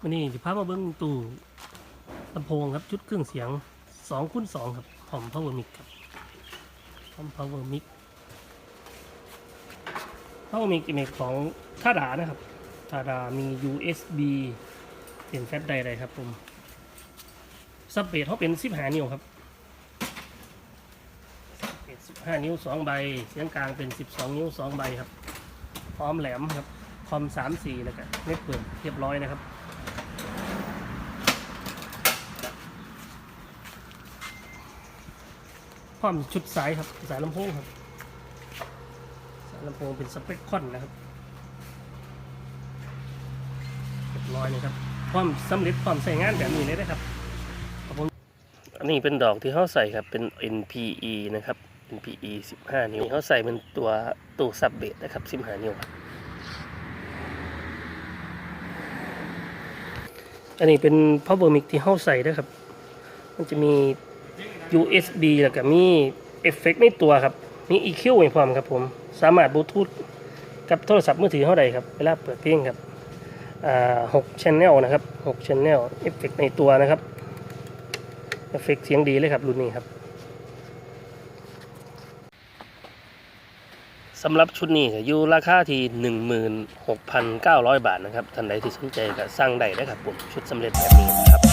วันนี้สิพามาเบิ้งตู้ลำโพงครับชุดเครื่องเสียง2คูณ2ครับพร้อม power mic ครับพร้อม power mic power mic เมกของทาดานะครับทาดามี USB เป็นแฟลชไดร์อะไรครับผมซับเบสเขาเป็น15นิ้วครับเป็น15นิ้ว 2 ใบ เสียงกลางเป็น 12 นิ้ว 2 ใบครับ พร้อมแหลมครับ คอม 3 4 แล้วก็เน็ตเปิดเรียบร้อยนะครับ พร้อมชุดสายครับสายลำโพงครับสายลำโพงเป็นสเปคคอนนะครับเรียบร้อยเลยครับพร้อมสำเร็จพร้อมใส่งานแบบนี้เลยนะครับผมอันนี้เป็นดอกที่เขาใส่ครับเป็น NPE นะครับ NPE 15 นิ้วเขาใส่เป็นตัวตู้ซับเบสนะครับ15นิ้วอันนี้เป็น power mic ที่เขาใส่นะครับ มันจะมี USB แล้วก็มีเอฟเฟกต์ในตัวครับ มี EQ ให้พร้อมครับผม สามารถบลูทูธกับโทรศัพท์มือถือเท่าใดครับ เวลาเปิดเพลงครับอ่าหกช่องนะครับหกช่องเอฟเฟกต์ในตัวนะครับ เอฟเฟกต์เสียงดีเลยครับ รุ่นนี้ครับสำหรับชุดนี้ก็อยู่ราคาที่ 16,900 บาทนะครับ ท่านใดที่สนใจก็สั่งได้นะครับผม ชุดสำเร็จแบบนี้ครับ